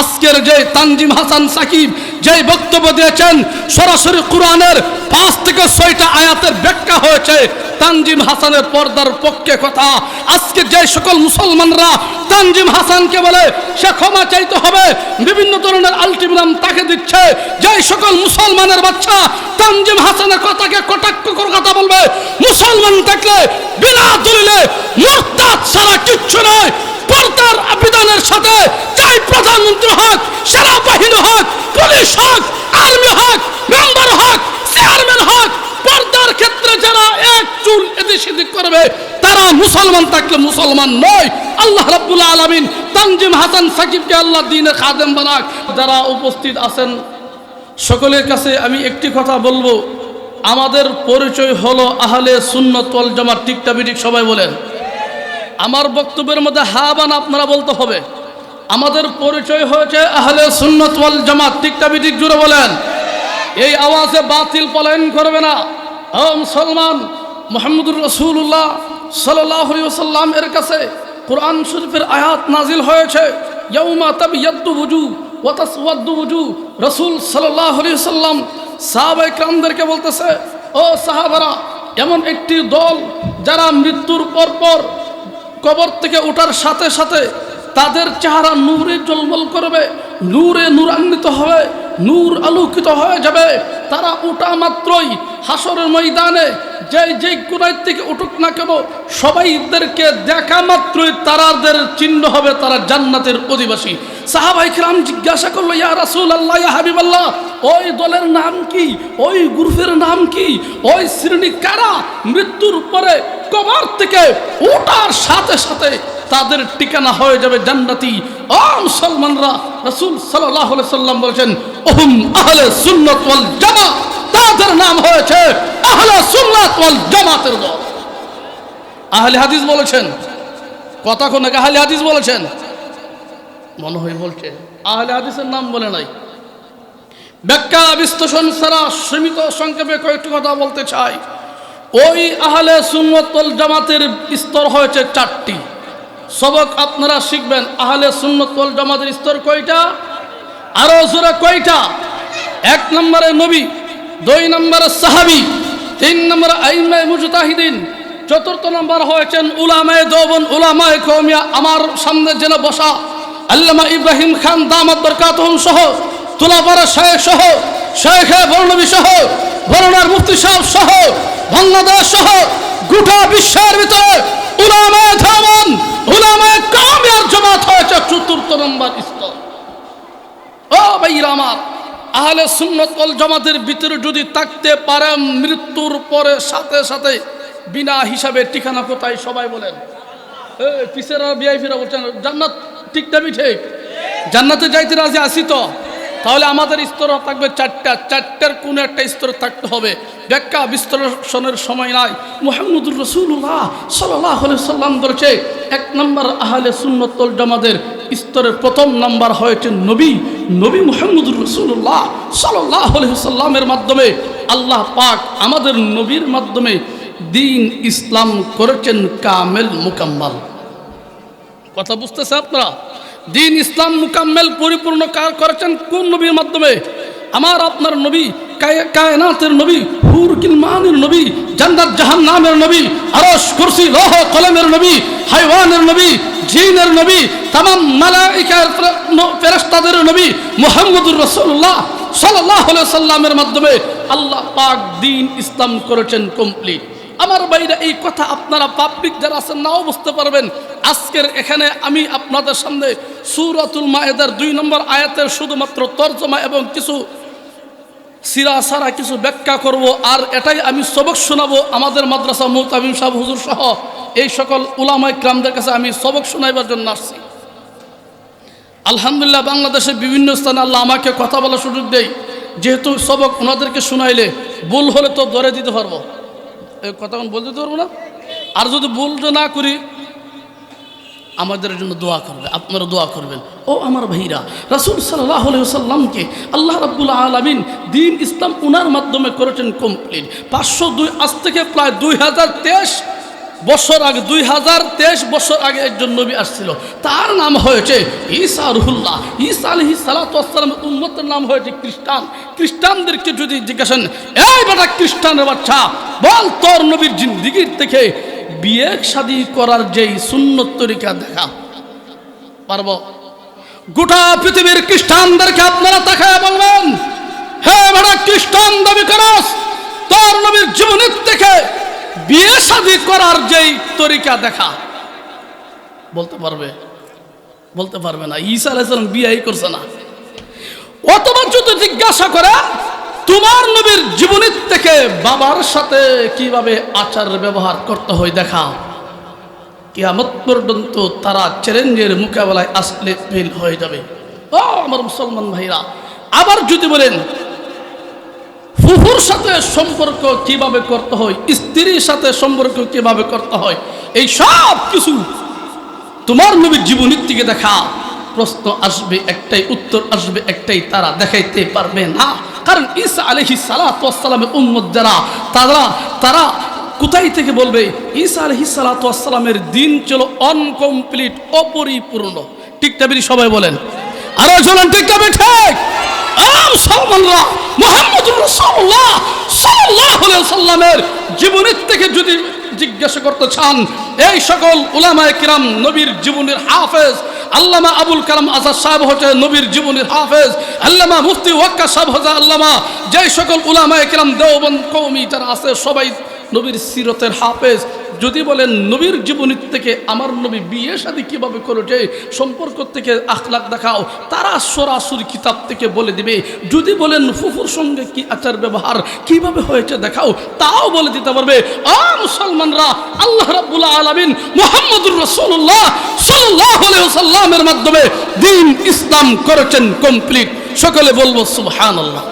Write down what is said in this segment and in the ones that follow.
আজকের যে তানজিম হাসান সাকিব যে বক্তব্য দিয়েছেন, সরাসরি কোরআনের পাঁচ থেকে ছয়টা আয়াতের ব্যাখ্যা হয়েছে, তানজিম হাসানের পর্দার পক্ষে কথা। আজকে যে সকল মুসলমানরা তানজিম হাসানকে বলে, সে ক্ষমা চাইতে হবে। বিভিন্ন ধরনের আলটিমিনাম তাকে দিচ্ছে। যে সকল মুসলমানের বাচ্চা তানজিম হাসানের কথাকে কটাক্ষ করে কথা বলবে, মুসলমান থাকলে বিনা দলিলে মুরতাদ ছাড়া কিচ্ছু নয়। পর্দার আবেদনের সাথে চাই প্রধানমন্ত্রী হোক, সেনাবাহিনী হোক, পুলিশ হোক, আর্মি হোক, মেম্বার হোক, চেয়ারম্যান হোক, পর্দার ক্ষেত্রে যারা এক চুল এদিক সেদিক করবে, তারা মুসলমান থাকলে মুসলমান নয়। আল্লাহ রাব্বুল আলামিন তানজিম হাসান সাকিবকে আল্লাহ দিনের খাদেম বানাক। যারা উপস্থিত আছেন, সকলের কাছে আমি একটি কথা বলব। আমাদের পরিচয় হলো আহলে সুন্নত ওয়াল ঠিকটা বিঠিক সবাই বলেন। আমার বক্তব্যের মধ্যে হাবান আপনারা বলতে হবে। আমাদের পরিচয় হয়েছে আহলে সুন্নত ওয়াল জামাত। ঠিকটা বিঠিক জুড়ে বলেন। এই আওয়াজে বাতিল পলায়ন করবে না। ও মুসলমান, মোহাম্মদুর রসুল্লাহ সাল্লাহ সাল্লাম এর কাছে কোরআন শরীফের আয়াত নাজিল হয়েছে। ইয়ৌমা তব ইয়াদ্দু বুজু ওয়াতাসওয়াদ্দু বুজু রসুল সাল্লাহ সাল্লাম সাহাবাই ক্রামদেরকে বলতেছে, ও সাহাবারা, এমন একটি দল যারা মৃত্যুর পর পর কবর থেকে ওঠার সাথে সাথে তাদের চেহারা নূরে জলমল করবে, নূরে নূরান্বিত হবে, নূর আলোকিত হয়ে যাবে। তারা ওটা মাত্রই হাসরের ময়দানে যে যে কোনায় থেকে উঠুক না কেন, সবাইদেরকে দেখা মাত্রই তারাদের চিহ্ন হবে, তারা জান্নাতের অধিবাসী। সাহাবাই কিরাম জিজ্ঞাসা করল, ইয়া রাসূল আল্লাহ ইয়া হাবিব আল্লাহ ওই দলের নাম কি? ওই গ্রুপের নাম কি? ওই শ্রেণি কারা মৃত্যুর পরে কবর থেকে ওটার সাথে সাথে তাদের ঠিকানা হয়ে যাবে জান্নাতি। ও মুসলমানরা, রাসূল আলাইহি সাল্লাম বলেছেন ওহুম আহলে সুন্নাত ওয়াল জামাত। তাদের নাম হয়েছে আহলে সুন্নাত ওয়াল জামাতের দল। আহলে হাদিস বলেছেন, কথা কোন আহলে হাদিস বলেছেন। মনে হয় বলছে, আহলে হাদিসের নাম বলে নাই। ব্যাখ্যা, বিশ্লেষণ ছাড়া সীমিত সংক্ষেপে কয়েকটি কথা বলতে চাই। ওই আহলে সুন্নতল জামাতের স্তর হয়েছে চারটি। সবক, আপনারা শিখবেন, আহলে সুন্নতল জামাতের স্তর কয়টা? আরও জোরে কয়টা? এক নম্বরে নবী, দুই নম্বরে সাহাবি, তিন নম্বরে আইমায় মুজতাহিদিন, চতুর্থ নম্বর হয়েছেন উলামায়ে দৌবন, উলামায়ে কৌমিয়া আমার সামনে যেন বসা। আল্লামা ইব্রাহিম খান, দামাত বরকাতহম সহ তুলাপাড়া শেখ সহ শেখে বর্ণবী সহ বরণার মুফতি সাহেব সহ, বাংলাদেশ সহ, গোটা বিশ্বের ভিতরে উলামায়ে ধামন, উলামায়ে কামিয়ার জমাত হয়েছে চতুর্থ নম্বর স্তর। ও ভাইরা আমার, আহলে সুন্নত ওয়াল জামাতের ভিতরে যদি থাকতে পারে মৃত্যুর পরে সাথে সাথে বিনা হিসাবে ঠিকানা কোথায় সবাই বলেন। পিসেরা বিআইপিরা বলছেন, জান্নাত, ঠিক দাবি ঠিক? জান্নাতে যাইতে রাজি আসি তো? তাহলে আমাদের স্তর থাকবে চারটা, চারটার কোন একটা স্তর থাকতে হবে। ব্যাখ্যা বিশ্লেষণের সময় নাই। মোহাম্মদুর রসুল্লাহ সাল্লাহ সাল্লাম ধরেছে এক নম্বর আহলে সুন্নতল জামাদের স্তরের প্রথম নাম্বার হয়েছে নবী। নবী মোহাম্মদুর রসুল্লাহ সাল্লাহ সাল্লামের মাধ্যমে আল্লাহ পাক আমাদের নবীর মাধ্যমে দিন ইসলাম করেছেন কামেল মুকাম্মাল। কথা বুঝতেছে আপনারা? দিন ইসলাম মুকাম্মেল পরিপূর্ণ কার করেছেন কোন নবীর মাধ্যমে? আমার আপনার নবী, কায়- কায়নাতের নবী, হুর কিলমানের নবী, জান্নাত জাহান নামের নবী, আরশ, কুরসি, লৌহ, কলমের নবী, হাইওয়ানের নবী, জিনের নবী, তামাম মালাইকার ফেরেশতাদের নবী মুহাম্মদুর রাসূলুল্লাহ সাল্লাহ সাল্লামের মাধ্যমে আল্লাহ পাক দিন ইসলাম করেছেন কমপ্লিট আমার বাইরে এই কথা আপনারা পাবলিক যারা আছেন নাও বুঝতে পারবেন। আজকের এখানে আমি আপনাদের সামনে সুরাতুল মায়েদার দুই নম্বর আয়াতের শুধুমাত্র তর্জমা এবং কিছু সিরা সারা কিছু ব্যাখ্যা করব, আর এটাই আমি সবক শোনাবো আমাদের মাদ্রাসা মুতাবিম সাহেব, হুজুর সহ। এই সকল উলামাই ক্রামদের কাছে আমি সবক শোনাইবার জন্য আসছি। আলহামদুলিল্লাহ, বাংলাদেশের বিভিন্ন স্থানে আল্লাহ আমাকে কথা বলার সুযোগ দেয়। যেহেতু সবক ওনাদেরকে শোনাইলে ভুল হলে তো ধরে দিতে পারব। এই কথা আমি বলতে পারব না। আর যদি বলতে না করি, আমাদের জন্য দোয়া করবে, আপনারা দোয়া করবেন। ও আমার ভাইরা, রাসুল সাল্লাহ সাল্লামকে আল্লাহ রাব্বুল আলমিন দিন ইসলাম উনার মাধ্যমে করেছেন কমপ্লিট পাঁচশো দুই, আজ থেকে প্রায় দুই হাজার তেইশ বছর আগে, দুই হাজার তেইশ বছর আগে একজন নবী আসছিল। তার নাম হয়েছে ঈসা রুহুল্লাহ। ঈসা আলহি সালাতামের উন্মতের নাম হয়েছে খ্রিস্টান। খ্রিস্টানদেরকে যদি জিজ্ঞাসেন এই বেটা খ্রিস্টানের বাচ্চা, বল তোর নবীর জিন্দিগির থেকে বিয়ে শাদি করার যেই সুন্নত তরিকা দেখা। পারব? গোটা পৃথিবীর খ্রিস্টানদেরকে আপনারা তাকায় বলবেন, হে বেটা খ্রিস্টান দাবি করস, তোর নবীর জীবনের থেকে বিয়ে শাদি করার যেই তরিকা দেখা। বলতে পারবে? বলতে পারবে না। ঈসা আলাইসালাম বিয়েই করছে না। অথবা যদি জিজ্ঞাসা করে, তোমার নবীর জীবনের থেকে বাবার সাথে কীভাবে আচার ব্যবহার করতে হয় দেখা। কিয়ামত পর্যন্ত তারা চ্যালেঞ্জের মোকাবেলায় আসলে ফেল হয়ে যাবে। ও আমার মুসলমান ভাইরা, আবার যদি বলেন ফুফুর সাথে সম্পর্ক কীভাবে করতে হয়? স্ত্রীর সাথে সম্পর্ক কীভাবে করতে হয়? এই সব কিছু তোমার নবীর জীবনীর থেকে দেখা। প্রশ্ন আসবে, একটাই উত্তর আসবে, একটাই তারা দেখাইতে পারবে না। কারণ ঈসা আলহি সালাতামের উম্মত যারা, তারা তারা কোথায় থেকে বলবে, ঈসা আলহি সালাতামের দিন ছিল অনকমপ্লিট অপরিপূর্ণ। বেরি সবাই বলেন। আরও চলেন ঠিকটা বে ঠিক! আম সালমানরা মোহাম্মদুর রাসূলুল্লাহ সাল্লাল্লাহু আলাইহি সাল্লামের জীবনের থেকে যদি জিজ্ঞাসা করতে চান, এই সকল উলামায়ে কিরাম নবীর জীবনের হাফেজ, আল্লামা আবুল কালাম আজাদ সাহেব হচ্ছে নবীর জীবনের হাফেজ, আল্লামা মুফতি ওয়াক্কা সাহেব হচ্ছে আল্লামা, যেই সকল উলামায়ে কিরাম দেওবন্দ কৌমি যারা আছে, সবাই নবীর সিরতের হাফেজ যদি বলেন, নবীর জীবনীর থেকে আমার নবী বিয়ে শাদী কীভাবে করেছে সম্পর্ক থেকে আখলাক দেখাও, তারা সরাসরি কিতাব থেকে বলে দিবে। যদি বলেন, ফুফুর সঙ্গে কি আচার ব্যবহার কীভাবে হয়েছে দেখাও, তাও বলে দিতে পারবে, আ মুসলমানরা, আল্লাহ রাব্বুল আলামিন মুহাম্মদুর আলাইহি সাল্লামের মাধ্যমে দিন ইসলাম করেছেন কমপ্লিট। সকলে বলব, সুবহানাল্লাহ।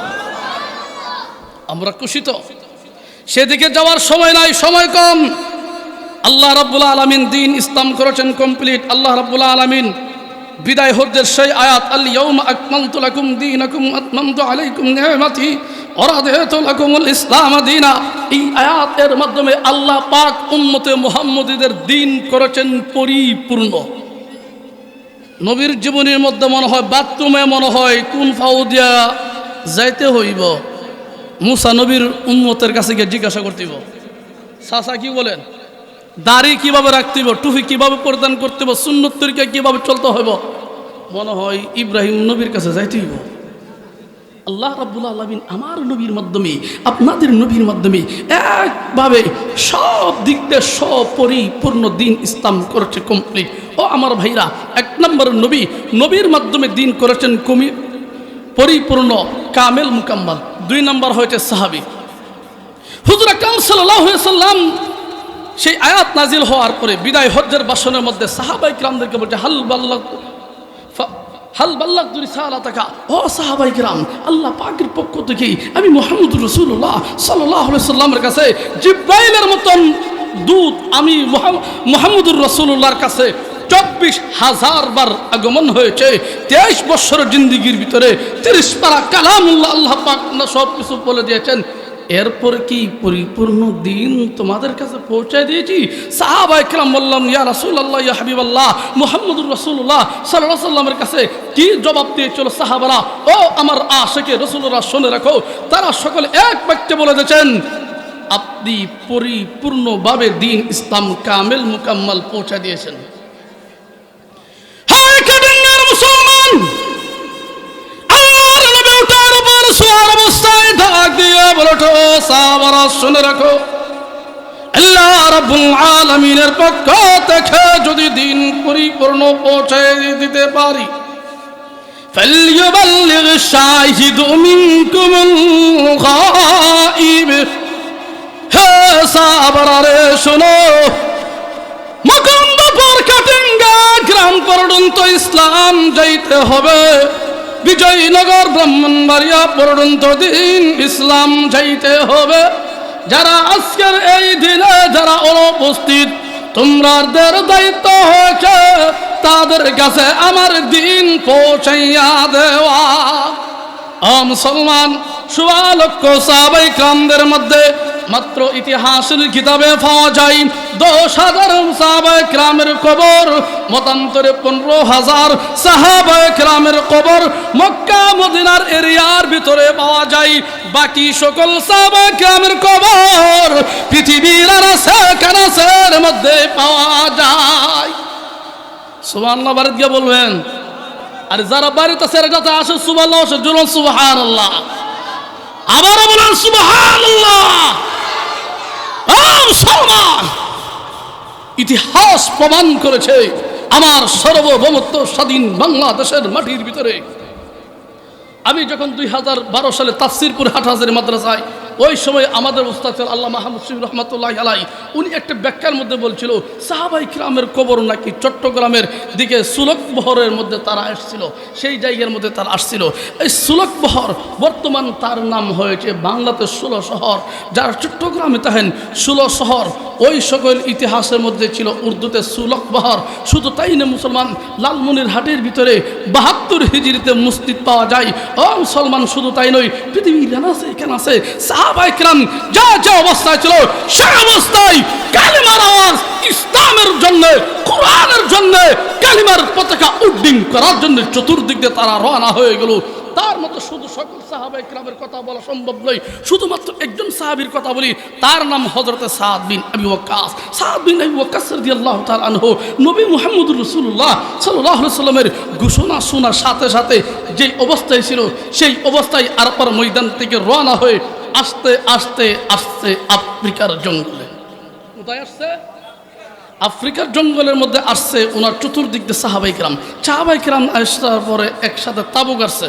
আমরা খুশি তো? সেদিকে যাওয়ার সময় নাই, সময় কম। আল্লাহ রাব্বুল আলামিন দিন ইসলাম করেছেন কমপ্লিট। আল্লাহ রাব্বুল আলামিন বিদায় হজ্জের সেই আয়াত, আল ইয়াউমা আকমালতু লাকুম দীনাকুম আতমামতু আলাইকুম নি'মাতি ওয়া রাদিতু লাকুমুল ইসলাম দীনা। এই আয়াতের মাধ্যমে আল্লাহ পাক উম্মতে মুহাম্মদীদের দিন করেছেন পরিপূর্ণ। নবীর জীবনের মধ্যে মনে হয় বাথরুমে মনে হয় কোন ফাউ দিয়া যাইতে হইব। মুসা নবীর উম্মতের কাছে গিয়ে জিজ্ঞাসা করতেইব সাসা কি বলেন? দাড়ি কীভাবে রাখতে হইব, টুপি কীভাবে পরিধান করতে হইব, সুন্নত তরিকা কীভাবে চলতে হইব, মনে হয় ইব্রাহিম নবীর কাছে যাইতে হইব। আল্লাহ রাব্বুল আলমিন আমার নবীর মাধ্যমে, আপনাদের নবীর মাধ্যমে একভাবে সব দিক দিয়ে সপরিপূর্ণ দিন ইসলাম করেছে কমপ্লিট ও আমার ভাইরা, এক নম্বর নবী, নবীর মাধ্যমে দিন করেছেন কমি পরিপূর্ণ, কামেল মুকাম্মাল। দুই নম্বর হয়েছে সাহাবি। হুজুর কাম সাল্লাহ সাল্লাম সেই আয়াত নাজিল হওয়ার পরে বিদায় হজ্জের বাসনের মধ্যে সাহাবাই কিরামদেরকে বলছে, হাল বাল্লাহ হাল বাল্লাহ দুরি সালা টাকা ও সাহাবাই কিরাম, আল্লাহ পাকের পক্ষ থেকে আমি মোহাম্মদুর রসুল্লাহ সাল্লাহ সাল্লামের কাছে জিব্রাইলের মতন দূত আমি মোহাম্মদুর রসুল্লাহর কাছে চব্বিশ হাজার বার আগমন হয়েছে। তেইশ বছরের জিন্দিগির ভিতরে তিরিশ পারা কালামুল্লাহ আল্লাহ পাক না সব কিছু বলে দিয়েছেন। এরপর কি পরিপূর্ণ দিন তোমাদের কাছে পৌঁছায় দিয়েছি? সাহাবা ইকরাম বললাম, ইয়া রাসূলুল্লাহ, ইয়া হাবিবাল্লাহ, মুহাম্মদুর রাসূলুল্লাহ। সাল্লাল্লাহু আলাইহি সাল্লামের কাছে কি জবাব দিয়েছিল সাহাবারা? ও আমার আশিকে রাসূলুল্লাহ, শুনে রাখো, তারা সকলে এক বাক্যে বলে দিয়েছেন, আপনি পরিপূর্ণভাবে দিন ইসলাম কামেল মুকাম্মাল পৌঁছা দিয়েছেন। মুসলমান! ওঠার উপর সোয়ার অবস্থায় ডাক দিয়ে বলটো সাহাবারা শুনে রাখো আল্লাহ রাব্বুল আলামিনের পক্ষ থেকে যদি দিন পরিপূর্ণ পৌঁছায় দিতে পারি فليبلغ الشاهد منكم الغائب হে সাহাবারে শোনো মুকুন্দপুর কাটিঙ্গা গ্রাম পর্যন্ত ইসলাম যাইতে হবে বিজয়নগর ব্রাহ্মণবাড়িয়া পর্যন্ত দিন ইসলাম যাইতে হবে। যারা আজকের এই দিনে যারা অনুপস্থিত তোমাদের দায়িত্ব হয়েছে তাদের কাছে আমার দিন পৌঁছাইয়া দেওয়া। মুসলমান সোয়া লক্ষ সাহাবাই ক্রামদের মধ্যে মাত্র ইতিহাসের কিতাবে পাওয়া যায়। দশ হাজার সাহাবায় ক্রামের কবর, মতান্তরে পনেরো হাজার সাহাবায় ক্রামের কবর মক্কা, মদিনার এরিয়ার ভিতরে পাওয়া যায়। বাকি সকল সাহাবায় ক্রামের কবর পৃথিবীর আনাসে কানাসের মধ্যে পাওয়া যায়। সুবহানাল্লাহ, বাড়িতে গিয়ে বলবেন, আর যারা বাড়িতে সেরে যাতে আসে, সুবহানাল্লাহ, সে জুলন সুবহানাল্লাহ। আবারও বলেন, সুবহানাল্লাহ! মুসলমান ইতিহাস প্রমাণ করেছে আমার সর্বভৌমত্ব স্বাধীন বাংলাদেশের মাটির ভিতরে। আমি যখন দুই হাজার বারো সালে তাফসিরপুর হাটহাজারি মাদ্রাসায় ওই সময় আমাদের উস্তাদ আল্লাহ মাহমুদ সিং রহমতুল্লাহ আলাই উনি একটা ব্যাখ্যার মধ্যে বলছিল, সাহাবাই গ্রামের কবর নাকি চট্টগ্রামের দিকে সুলক বহরের মধ্যে তারা এসছিল সেই জায়গার মধ্যে তারা আসছিল। এই সুলক বহর বর্তমান তার নাম হয়েছে বাংলাতে ষোলো শহর, যার চট্টগ্রামে তাহেন ষোলো শহর। ওই সকল ইতিহাসের মধ্যে ছিল উর্দুতে সুলক বহর, শুধু তাই না মুসলমান, লালমনির হাটের ভিতরে বাহাত্তর হিজড়িতে মুস্তিদ পাওয়া যায়। ও মুসলমান, শুধু তাই নয় পৃথিবী কেন আছে কেন আছে। সাহাবাই কিরাম যা যা অবস্থায় ছিল সে অবস্থায় কালিমার আওয়াজ ইসলামের জন্য, কোরআনের জন্য কালিমার পতাকা উড্ডিং করার জন্য চতুর্দিক দিয়ে তারা রওনা হয়ে গেল। তার মতো শুধু সকল সাহাবাই ক্রামের কথা বলা সম্ভব নয়, শুধুমাত্র একজন সাহাবীর কথা বলি, তার নাম হজরতে সাদ বিন আবি ওয়াক্কাস। সাদ বিন আবি ওয়াক্কাস রাদিয়াল্লাহু তাআলা আনহু, নবী মুহাম্মদুর রাসূলুল্লাহ সাল্লাল্লাহু আলাইহি সাল্লামের ঘোষণা শোনার সাথে সাথে যেই অবস্থায় ছিল, সেই অবস্থায় আরপার ময়দান থেকে রওনা হয়ে আস্তে আস্তে আস্তে আফ্রিকার জঙ্গলে। কোথায় আসছে? আফ্রিকার জঙ্গলের মধ্যে আসছে ওনার চতুর্দিক দিয়ে সাহাবাই কিরাম। সাহাবাই কিরাম আসার পরে একসাথে তাবু গাড়ছে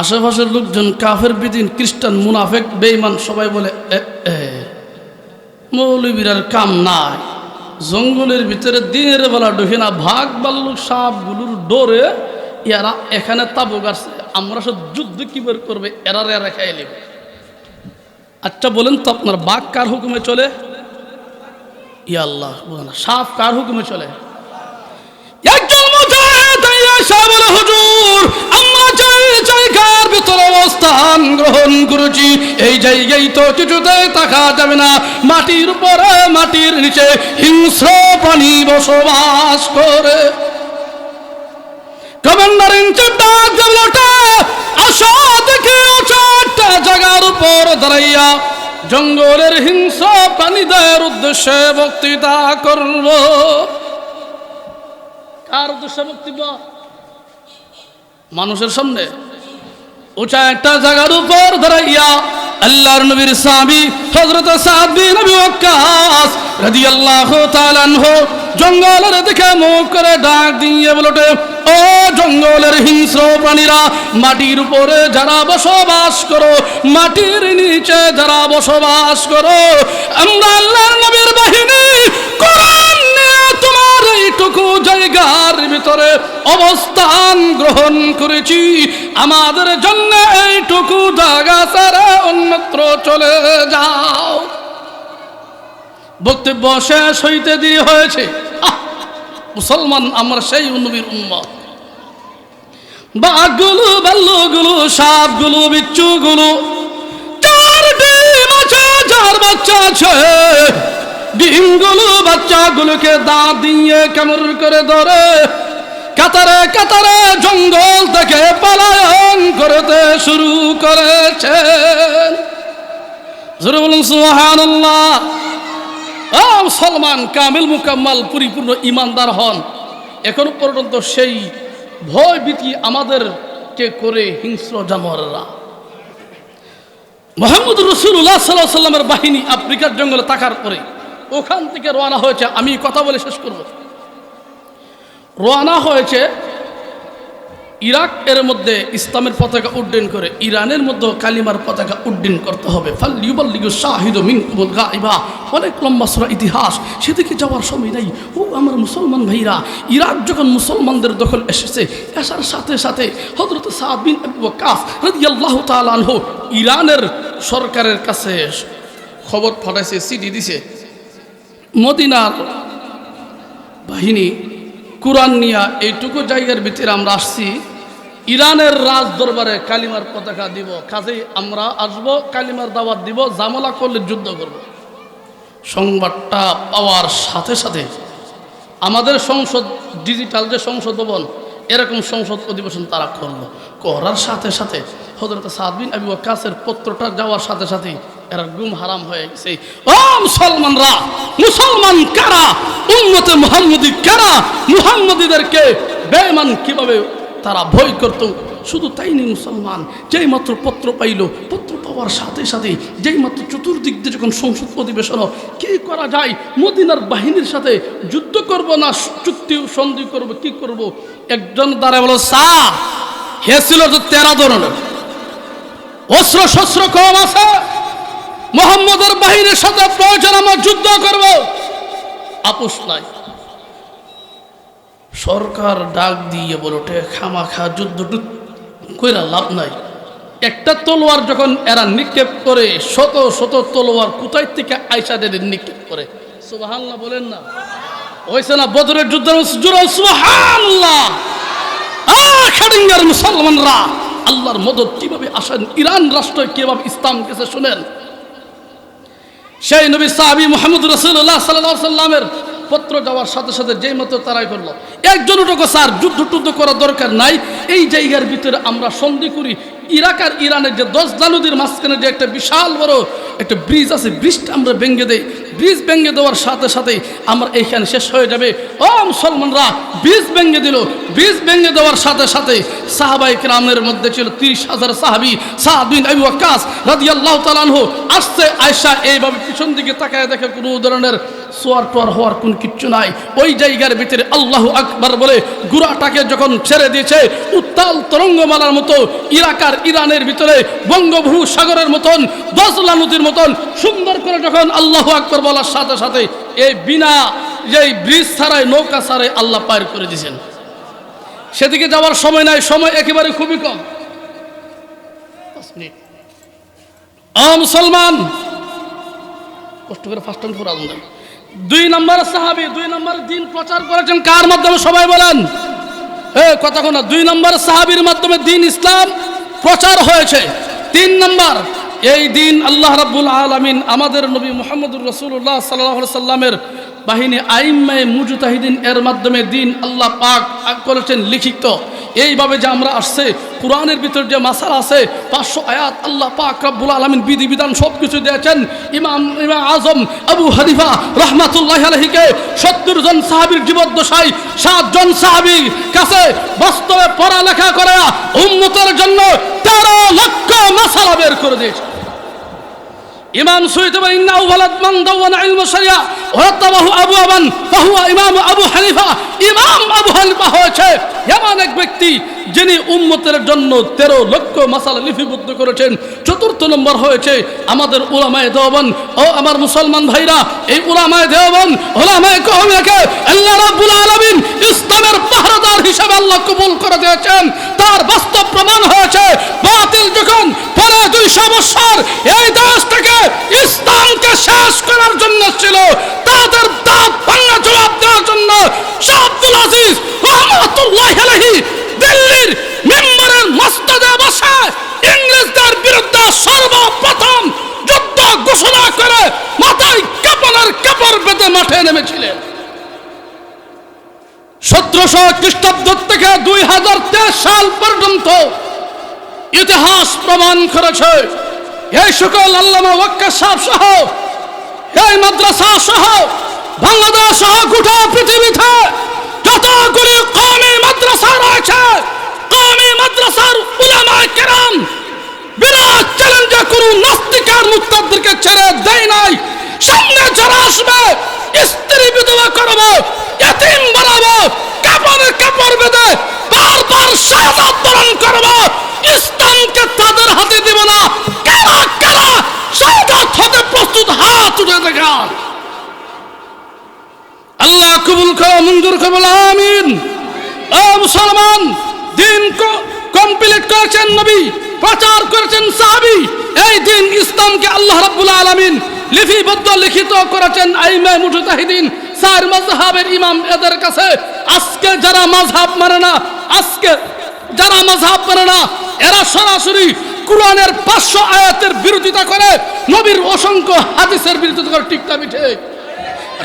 আশেপাশের লোকজন কাফের বিদিন, খ্রিস্টান, মুনাফেক বেইমান সবাই বলে মৌলবীরার কাম নাই। জঙ্গলের ভিতরে দিনের বেলা ঢুকে না, ভাগ বাল্লুক সাপগুলোর ডোরে এরা এখানে তাবু গাড়ছে আমরা সব যুদ্ধ কি বের করবে? এরা এরা খাই নেবে আচ্ছা বলেন তো আপনার বাঘ কার হুকুমে চলে? ইয়া আল্লাহ সাপ কার হুকুমে চলে? একজন হুজুর, আমরা যেই জায়গার ভিতরে অবস্থান গ্রহণ করেছি। এই জায়গায় তো কিছুতে থাকা যাবে না। মাটির উপরে, মাটির নিচে হিংস্র প্রাণী বসবাস করে। কমান্ডার ইনচার্জ ডাক দেখে চারটা জায়গার উপর দাঁড়াইয়া জঙ্গলের হিংস্র প্রাণীদের উদ্দেশ্যে বক্তৃতা করব কার উদ্দেশ্যে বক্তব্য মানুষের সামনে উঁচা একটা জায়গার উপর দাঁড়াইয়া আল্লাহর নবীর সাহাবী হযরত সাদ বিন আবি ওয়াক্কাস রাদিয়াল্লাহু তাআলা আনহু জঙ্গলের দিকে মুখ করে ডাক দিয়ে বলতে ও জঙ্গলের হিংস্র প্রাণীরা, মাটির উপরে যারা বসবাস করো, মাটির নিচে যারা বসবাস করো, আমরা আল্লাহর নবীর বাহিনী, কোরআন নিয়ে এইটুকু জায়গার ভিতরে অবস্থান গ্রহণ করেছি, আমাদের জন্য এইটুকু জায়গা ছাড়া অন্যত্র চলে যাও বক্তব্য শেষ হইতে দিয়ে হয়েছে! মুসলমান আমরা সেই নবীর উম্মত বাঘগুলো, বাল্যগুলো, সাপগুলো, বিচ্ছুগুলো, চার ডিম আছে চার বাচ্চা আছে ডিমগুলো বাচ্চাগুলোকে দাঁত দিয়ে কেমন করে ধরে, কাতারে কাতারে জঙ্গল থেকে পলায়ন করতে শুরু সুবহানাল্লাহ। ও মুসলমান, কামিল মুকাম্মাল, পরিপূর্ণ ইমানদার হন। এখন পর্যন্ত সেই ভয় ভীতি আমাদেরকে করে হিংস্র জানোয়াররা। মোহাম্মদ রসুল্লাহ সাল্লাহ সাল্লামের বাহিনী আফ্রিকার জঙ্গলে থাকার পরে ওখান থেকে রওনা হয়েছে, আমি কথা বলে শেষ করব। রওনা হয়েছে ইরাক এর মধ্যে ইসলামের পতাকা উড্ডয়ন করে, ইরানের মধ্যে কালিমার পতাকা উড্ডয়ন করতে হবে। অনেক লম্বা সরা ইতিহাস, সেদিকে যাওয়ার সময় নাই। ও আমার মুসলমান ভাইরা, ইরাক যখন মুসলমানদের দখল এসেছে আসার সাথে সাথে হজরত সাদ বিন আবু ওয়াক্কাস রাদিয়াল্লাহু তাআলা আনহু ইরানের সরকারের কাছে খবর পাঠাইছে, চিঠি দিছে। মদিনার বাহিনী কোরআন নিয়া এইটুকু জায়গার ভিতরে আমরা আসছি। ইরানের রাজ দরবারে কালিমার পতাকা দিব। কাজেই আমরা আসব, কালিমার দাওয়াত দিব, জামলা করলে যুদ্ধ করব। সংবাদটা পাওয়ার সাথে সাথে আমাদের সংসদ, ডিজিটাল যে সংসদ ভবন, এরকম সংসদ অধিবেশন তারা করল। করার সাথে সাথে হজরত সাদবিন আবু ওয়াক্কাসের পত্রটা যাওয়ার সাথে সাথে এরা গুম হারাম হয়ে গেছে। ও মুসলমানরা, মুসলমান কারা? উম্মতে মুহাম্মদি কারা? মুহাম্মদীদেরকে বেমান কীভাবে তারা ভয় করত? শুধু তাই নেই মুসলমান, যেই মাত্র পত্র পাইল, পত্র পাওয়ার সাথে সাথে যেই মাত্র চতুর্দিক দিয়ে যখন সংসদ অধিবেশন কি করা যায়? মদিনার বাহিনীর সাথে যুদ্ধ করব না, চুক্তি সন্ধি করব, কি করব? একজন দাঁড়ায় বলো সা হে ছিল তো তেরো ধরনের। অস্ত্র শস্ত্র কম আছে মোহাম্মদের বাহিনীর সাথে প্রয়োজন, আমরা যুদ্ধ করব। আপোষ নাই। সরকার ডাক দিয়ে বলো খামাখা যুদ্ধ কইরা লাভ নাই। একটা তলোয়ার যখন এরা নিক্ষেপ করে, শত শত তলোয়ার কোথায় থেকে আইসা দেদের নিক্ষেপ করে? সুবাহান্লাহ বলেন না। হয়েছে না বদরের যুদ্ধ সুবাহান্লাহ খাডিঙ্গার মুসলমানরা, আল্লাহর মদত কীভাবে আসেন? ইরান রাষ্ট্র কীভাবে ইসলাম কেসে শুনেন। সেই নবী সাহাবি মোহাম্মদ রসুল্লাহ সাল্লাহ সাল্লামের পত্র যাওয়ার সাথে সাথে যেই মতো তারাই করল। একজন উঠোকে স্যার, যুদ্ধ টুদ্ধ করার দরকার নাই। এই জায়গার ভিতরে আমরা সন্ধি করি। ইরাক আর ইরানের যে দশ দানুদির মাঝখানে যে একটা বিশাল বড় একটা ব্রিজ আছে, ব্রিজটা আমরা ভেঙে দেই। ব্রিজ ভেঙে দেওয়ার সাথে সাথে আমার এইখানে শেষ হয়ে যাবে। ও মুসলমানরা, বীজ ভেঙে দিল। বীজ ভেঙে দেওয়ার সাথে সাথে সাহাবাই গ্রামের মধ্যে ছিল তিরিশ হাজার সাহাবি। সাহাবিন আবু আকাশ রাজিয়াল্লাহ তালানহ আসছে আয়সা এইভাবে পিছন দিকে তাকায় দেখে কোনো ধরনের সোয়ার টোয়ার হওয়ার কোন কিচ্ছু নাই। ওই জায়গার ভিতরে আল্লাহ আকবার বলে গুড়াটাকে যখন ছেড়ে দিয়েছে, উত্তাল তরঙ্গমালার মতো ইরাকার ইরানের ভিতরে, বঙ্গভূ সাগরের মতন দশলা নদীর মতন সুন্দর করে যখন আল্লাহ আকবর বলার সাথে সাথে এই বিনা, যেই ব্রিজ ছাড়াই নৌকা ছাড়াই আল্লাহ পার করে দিয়েছেন। সেদিকে যাওয়ার সময় নাই, সময় একেবারে খুবই কম। মুসলমান! কষ্ট করে ফার্স্ট টাইম পুরা দেন দুই নম্বর সাহাবি, দুই নম্বর দিন প্রচার করেছেন কার মাধ্যমে সবাই বলেন? এ, কথা না দুই নম্বর সাহাবির মাধ্যমে দিন ইসলাম প্রচার হয়েছে। তিন নম্বর, এই দিন আল্লাহ রাব্বুল আলমিন আমাদের নবী মোহাম্মদুর রসুল্লাহ সাল্লাহ সাল্লামের বাহিনী আইম্মায় মুজুতাহিদিন এর মাধ্যমে দিন আল্লাহ পাক করেছেন লিখিত। এইভাবে যে আমরা আসছে, কোরআনের ভিতর যে মাসাল আছে, পাঁচশো আয়াত আল্লাহ পাক রব্বুল আলমিন বিধি বিধান সব কিছু দিয়েছেন। ইমাম ইমাম আজম আবু হানিফা রহমাতুল্লাহ আলহিকে সত্তর জন সাহাবির জীবদ্দশাই সাতজন সাহাবির কাছে বাস্তবে পড়ালেখা করে উন্মতের জন্য তেরো লক্ষ মাসালা বের করে দিয়েছে। ইমাম সুইদ ইন্না ওয়ালাদ মান দাওয়ানা আবু আবান, ফাহুয়া ইমাম আবু হানিফা। ইমাম আবু হানিফা হয়েছে এমন এক ব্যক্তি যিনি উম্মতের জন্য তেরো লক্ষ লিপিবদ্ধ করেছেন। চতুর্থ নম্বর হয়েছে আমাদের দেওবন ও আমার মুসলমান ভাইরা, এই উলামায়ে দেওবন উলামায়ে কওমিকে আল্লাহ রাব্বুল আলামিন ইসলামের পাহারাদার হিসেবে আল্লাহ কবুল করে দিয়েছেন। তার বাস্তব প্রমাণ হয়েছে, বাতিল যখন পরে দুইশো বছর এই দেশটাকে ইসলামকে শেষ করার জন্য ছিল তাদের দাঁত ভাঙা জবাব দেওয়ার জন্য শাহ আব্দুল আজিজ রহমতুল্লাহ আলাইহি দিল্লির মেম্বারের মস্তদে বসে ইংরেজদের বিরুদ্ধে সর্বপ্রথম যুদ্ধ ঘোষণা করে মাথায় কাপড়ের কাপড় বেঁধে মাঠে নেমেছিলেন সতেরোশো খ্রিস্টাব্দ থেকে দুই হাজার তেইশ সাল পর্যন্ত ইতিহাস প্রমাণ করেছে। এই সকল আল্লামা ওয়াক্কা সাহ সহ, এই মাদ্রাসা সহ, বাংলাদেশ সহ গোটা পৃথিবীতে যতগুলি কমি মাদ্রাসা রয়েছে কমি মাদ্রাসার উলামা কেরাম বিরাট চ্যালেঞ্জে কোনো নাস্তিকার মুক্তাদেরকে ছেড়ে দেয় নাই। সামনে যারা আসবে, স্ত্রী বিধবা করব, এতিম শাহাদাত বরণ করব। ইসলামকে তাদের হাতে দেব না। কারা কারা? শাহাদাত হতে প্রস্তুত হাত উঠে দেখান আল্লাহ কবুল করো, মঞ্জুর করো আমিন। ও মুসলমান, দিন কমপ্লিট করেছেন নবী করেছেন এই দিন ইসলামকে আল্লাহ চার মাযহাবের ইমাম এদের কাছে। আজকে যারা মাযহাব মানে না আজকে যারা মাঝহাব মানে না, এরা সরাসরি কোরআনের পাঁচশো আয়াতের বিরোধিতা করে, নবীর অসংখ্য হাদিসের বিরোধিতা করে টিকটা মিঠে?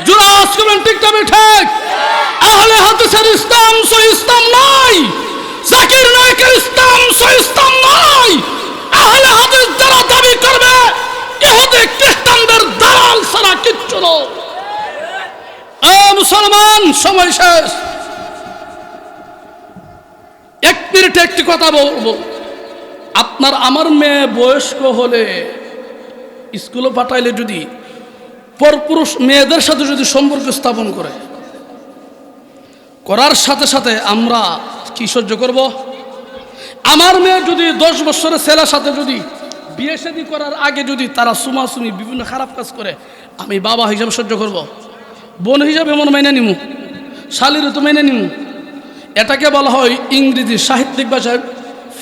জুরাস করবেন টিকটা মিঠে? আহলে হাদিসের ইসলাম সো ইসলাম নয় জাকির নায়কের ইসলাম সো ইসলাম নয় আহলে হাদিস যারা দাবি করবে, ইহুদি, খ্রিস্টানদের দালাল ছাড়া কিচ্ছু নয়। মুসলমান, সময় শেষ। এক মিনিটে একটি কথা বলব। আপনার আমার মেয়ে বয়স্ক হলে স্কুলে পাঠাইলে যদি পরপুরুষ মেয়েদের সাথে যদি সম্পর্ক স্থাপন করে, করার সাথে সাথে আমরা কি সহ্য করব? আমার মেয়ে যদি দশ বছরের ছেলের সাথে যদি বিয়ে শাদী করার আগে যদি তারা সুমাসুমি বিভিন্ন খারাপ কাজ করে, আমি বাবা হিসাবে সহ্য করব। বোন হিসাবে মনে মেনে নিমু, শালির তো মেনে নিমু। এটাকে বলা হয় ইংরেজি সাহিত্যিক ভাষায়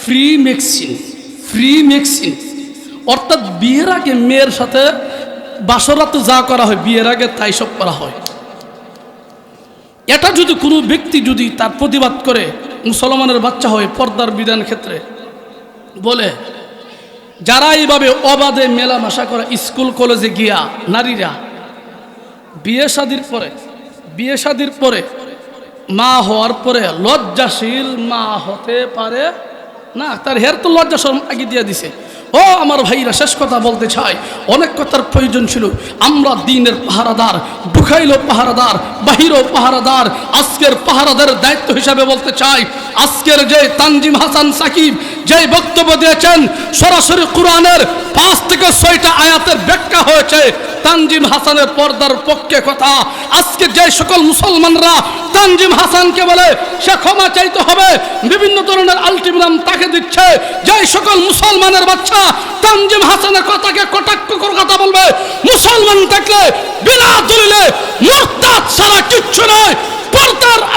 ফ্রি মেক্সিন ফ্রি মেক্সিন। অর্থাৎ বিয়ের আগে মেয়ের সাথে বাসরাত যা করা হয়, বিয়ের আগে তাই সব করা হয়। এটা যদি কোনো ব্যক্তি যদি তার প্রতিবাদ করে, মুসলমানের বাচ্চা হয় পর্দার বিধান ক্ষেত্রে, বলে, যারা এইভাবে অবাধে মেলামেশা করে, স্কুল, কলেজে গিয়া নারীরা, বিয়ে শাদির পরে, বিয়ে শাদির পরে মা হওয়ার পরে লজ্জাশীল মা হতে পারে না। তার হের তো লজ্জা শরম আগে দিয়ে দিছে। ও আমার ভাইরা, শেষ কথা বলতে চাই। অনেক কথার প্রয়োজন ছিল। আমরা দিনের পাহারাদার ঢুকাইল পাহারাদার, বাহিরও পাহারাদার, আজকের পাহারাদার দায়িত্ব হিসাবে বলতে চাই। আজকের যে তানজিম হাসান সাকিব যে বক্তব্য দিয়েছেন, সরাসরি কোরআনের পাঁচ থেকে ছয়টা আয়াতের ব্যাখ্যা হয়েছে, তানজিম হাসানের পর্দার পক্ষে কথা। আজকে যে সকল মুসলমানরা তানজিম হাসানকে বলে, সে ক্ষমা চাইতে হবে বিভিন্ন ধরনের আলটিমিনাম তাকে দিচ্ছে। যে সকল মুসলমানের বাচ্চা তানজিম হাসানের কথাকে কটাক্ষ করে কথা বলবে, মুসলমান থাকলে বিনা দলিলে মুরতাদ ছাড়া কিচ্ছু নয়।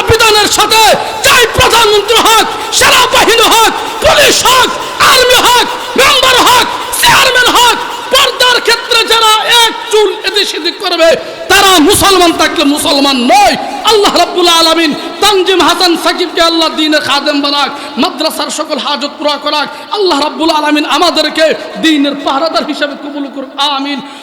পর্দার বিধানের সাথে চাই প্রধানমন্ত্রী হোক, সেনাবাহিনী হোক, পুলিশ হোক, আর্মি হোক, মেম্বার হোক, চেয়ারম্যান হোক, পর্দার ক্ষেত্রে যারা এক চুল এদিক সেদিক করবে, তারা মুসলমান থাকলে মুসলমান নয়। আল্লাহ রাব্বুল আলামিন তানজিম হাসান সাকিবকে আল্লাহ দিনের খাদেম বানাক, মাদ্রাসার সকল হাজত পুরা করাক। আল্লাহ রাব্বুল আলামিন আমাদেরকে দিনের পাহারাদার হিসেবে কবুল করুক, আমিন।